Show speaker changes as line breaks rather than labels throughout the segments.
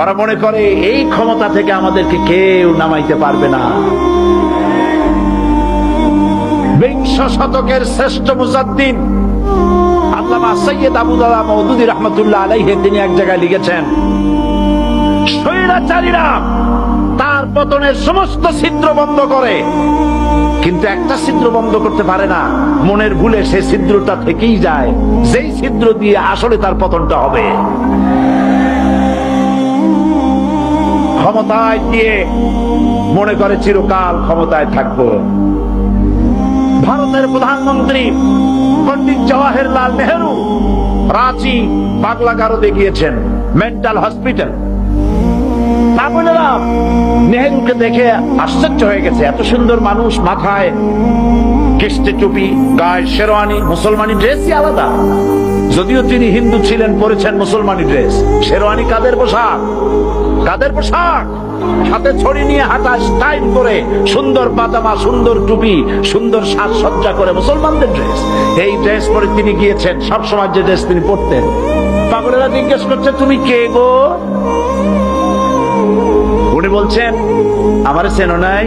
ওরা মনে করে, এই ক্ষমতা থেকে আমাদেরকে কেউ নামাইতে পারবে না। বিংশ শতকের শ্রেষ্ঠ মুজাদ্দিন আল্লামা সৈয়দ আবুল আলা মৌদুদি রহমতুল্লাহ আলাইহে তিনি এক জায়গায় লিখেছেন, স্বৈরাচারীরা তার পতনের সমস্ত ছিদ্র বন্ধ করে। কিন্তু একটা ছিদ্র বন্ধ করতে পারে না, মনের ভুলে সে ছিদ্রটা থেকেই যায়। যেই ছিদ্র দিয়ে আসলে তার পতনটা হবে। ক্ষমতায় দিয়ে মনে করে চিরকাল ক্ষমতায় থাকব। ভারতের প্রধানমন্ত্রী পন্ডিত জওয়াহরলাল নেহেরু রাঁচি পাগলা গারদে গিয়েছেন, মেন্টাল হসপিটাল। নেহেরুকে দেখে আশ্চর্য হয়ে গেছে, এত সুন্দর মানুষ মাথায় কেষ্টে টুপি গায়ে শেরওয়ানি, মুসলমানি ড্রেসই আলাদা। যদিও তিনি হিন্দু ছিলেন, পরেছেন মুসলমানি ড্রেস শেরওয়ানি কাদের পোশাক? কাদের পোশাক? হাতে ছড়ি নিয়ে হাঁটা স্টাইল করে, সুন্দর পাজামা সুন্দর টুপি, সুন্দর সাজসজ্জা করে মুসলমানদের ড্রেস এই ড্রেস পরে তিনি গিয়েছেন সব সময় যে ড্রেস তিনি পরতেন। পাগলেরা জিজ্ঞেস করছে, তুমি কে গো? উনি বলছেন, আমার চেনো নাই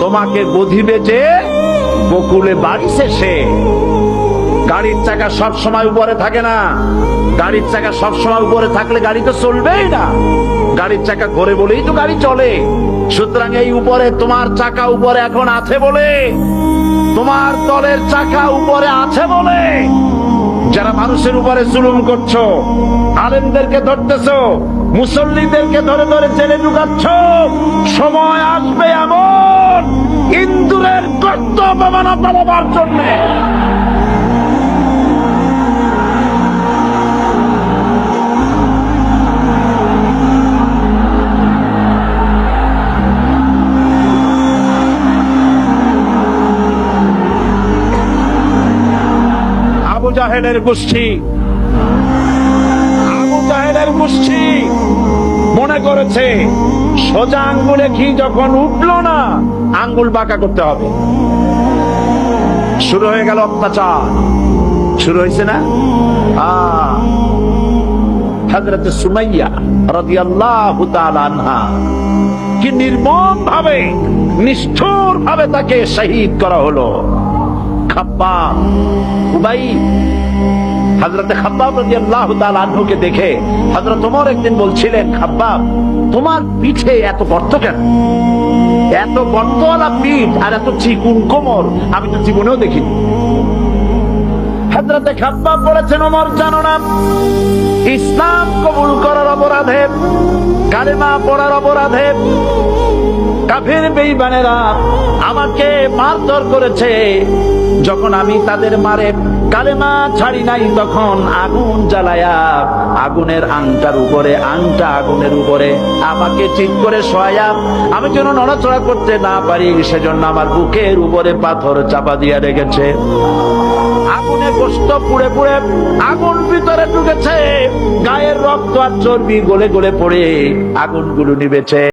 তোমাকে বধিবে যে বকুলে বাড়ি শেষে গাড়ির চাকা সব সময় উপরে থাকে না। গাড়ির চাকা সব সময় উপরে থাকলে গাড়ি তো চলবেই না। গাড়ির চাকা ঘোরে বলেই তো গাড়ি চলে। সুতরাং এই উপরে তোমার চাকা উপরে এখন আছে বলে, তোমার দলের চাকা উপরে আছে বলে। যারা মানুষের উপরে জুলুম করছ, আলেমদেরকে ধরতেছ, মুসল্লিদেরকে ধরে ধরে জেলে ঢুকাচ্ছ, সময় আসবে এমন ইন্দুরের কর্তব্য মানা পালাবার জন্যে। আবু জাহেলের গোষ্ঠী। আবু জাহেলের গোষ্ঠী মনে করেছে, সোজা আঙ্গুলে ঘি যখন উঠল না, আঙ্গুল বাঁকা করতে হবে। শুরু হয়ে গেল অত্যাচার। শুরু হয়েছে না? হজরত সুমাইয়া রাদিয়াল্লাহু তাআলা আনহা কি নির্মম ভাবে নিষ্ঠুর ভাবে তাকে শহীদ করা হলো। ওমর একদিন বলছিলেন, খাব্বাব, তোমার পিঠে এত গর্ত কেন? এত গর্তওয়ালা পিঠ আর এত চিকুন কোমর আমি তো জীবনেও দেখিনি। হজরতে খাব্বাব বলেছেন, ওমর, জানো ইসলাম কবুল করার অপরাধে, কালেমা পড়ার অপরাধে কাফের বেইমানেরা আমাকে মারধর করেছে। যখন আমি তাদের মারে কালেমা ছাড়ি নাই, তখন আগুন জ্বালায়া আগুনের আংটার উপরে, আংটা আগুনের উপরে আমাকে ঠিক করে শোয়া আমি যেন নড়াচড়া করতে না পারি, সেজন্য আমার বুকের উপরে পাথর চাপা দিয়া রেখেছে। আগুনে গোস্ত পুড়ে পুড়ে আগুন ভিতরে ঢুকেছে। গায়ের রক্ত আর চর্বি গলে গলে পড়ে আগুনগুলো নিবেছে